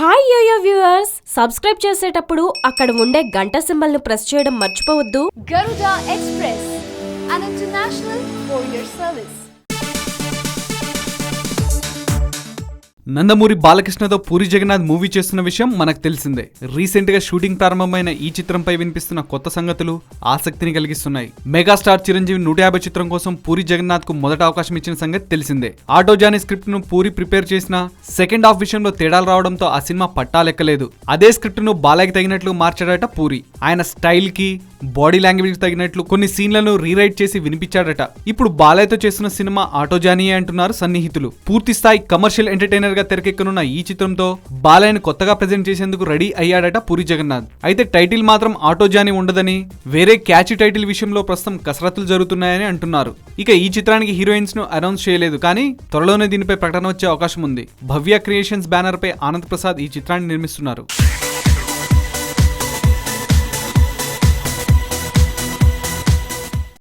Hi yo-yo viewers subscribe చేసేటప్పుడు అక్కడ ఉండే గంట సింబల్ను ప్రెస్ చేయడం మర్చిపోవద్దు express Express, an international courier service. Nandamuri బాలకృష్ణతో Puri Jagannadh movie చేస్తున్న విషయం మనకు తెలిసిందే. రీసెంట్గా షూటింగ్ ప్రారంభమైన ఈ చిత్రంపై వినిపిస్తున్న కొత్త సంగతులు ఆసక్తిని కలిగిస్తున్నాయి. మెగాస్టార్ చిరంజీవి నూట యాభై చిత్రం కోసం పూరి జగన్నాథ్కు మొదట అవకాశం ఇచ్చిన సంగతి తెలిసిందే. ఆటోజాని స్క్రిప్ట్ను పూరి ప్రిపేర్ చేసిన సెకండ్ హాఫ్ విషయంలో తేడాలు రావడంతో ఆ సినిమా పట్టాలెక్కలేదు అదే స్క్రిప్ట్ను బాలయ్యకి తగినట్లు మార్చాడట పూరి. ఆయన స్టైల్కి బాడీ లాంగ్వేజ్ తగినట్లు కొన్ని సీన్లను రీరైట్ చేసి వినిపించాడట. ఇప్పుడు బాలయ్యతో చేస్తున్న సినిమా ఆటో జానీయే అంటున్నారు సన్నిహితులు. పూర్తి స్థాయి కమర్షియల్ ఎంటర్టైనర్ గా తెరకెక్కనున్న ఈ చిత్రంతో బాలయ్యను కొత్తగా ప్రెజెంట్ చేసేందుకు రెడీ అయ్యాడట పూరి జగన్నాథ్. అయితే టైటిల్ మాత్రం ఆటో జానీ ఉండదని వేరే క్యాచ్ టైటిల్ విషయంలో ప్రస్తుతం కసరత్తులు జరుగుతున్నాయని అంటున్నారు. ఇక ఈ చిత్రానికి హీరోయిన్స్ను అనౌన్స్ చేయలేదు కానీ త్వరలోనే దీనిపై ప్రకటన వచ్చే అవకాశం ఉంది. భవ్య క్రియేషన్స్ బ్యానర్ పై ఆనంద్ ప్రసాద్ ఈ చిత్రాన్ని నిర్మిస్తున్నారు.